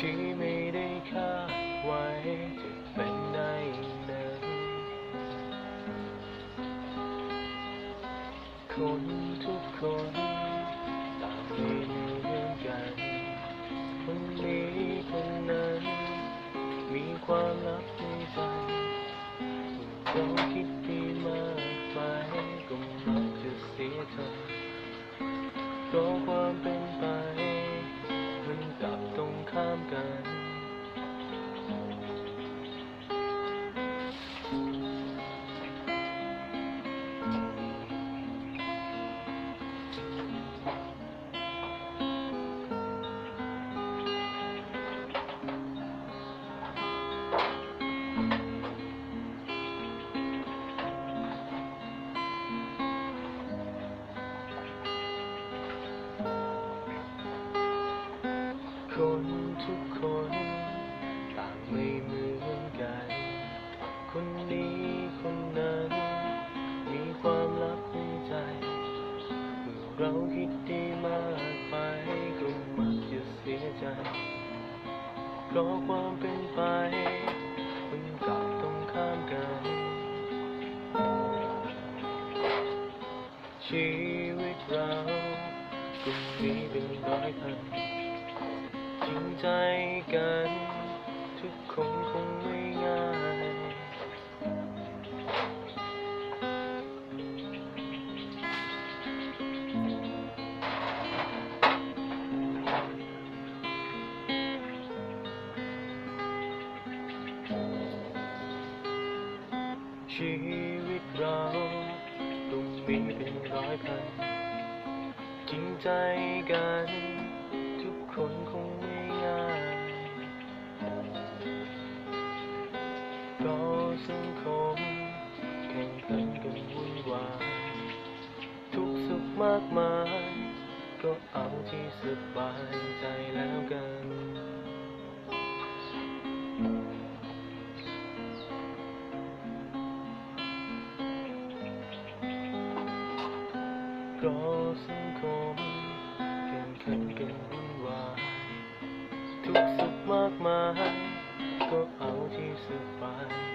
ที่ไม่ได้คาดไว้จะเป็นได้นั้นคนทุกคนต่างมีเหมือนกันคนนี้คนนั้น มีความลับในใจเราคิดดีมากไปก็มักจะเสียเธอเพราะความเป็นไป คนทุกคนต่างไม่เหมือน คิดดีมากไปก็มักจะเสียใจเพราะความเป็นไป มันกลับตรงข้ามกัน ชีวิตเราก็มีเป็นร้อยพันจริงใจกัน ทุกคนคง ชีวิตเราต้องมีเป็นร้อยพันจริงใจกัน ทุกคนคงไม่ง่ายก็สังคมแข่งขันกันวุ่นวายทุกสุขมากมาย ก็เอาที่สบายใจแล้วกัน ราสังคมแข่งขันกันวุ่นวายทุกสุขมากมายก็เอาที่สบาย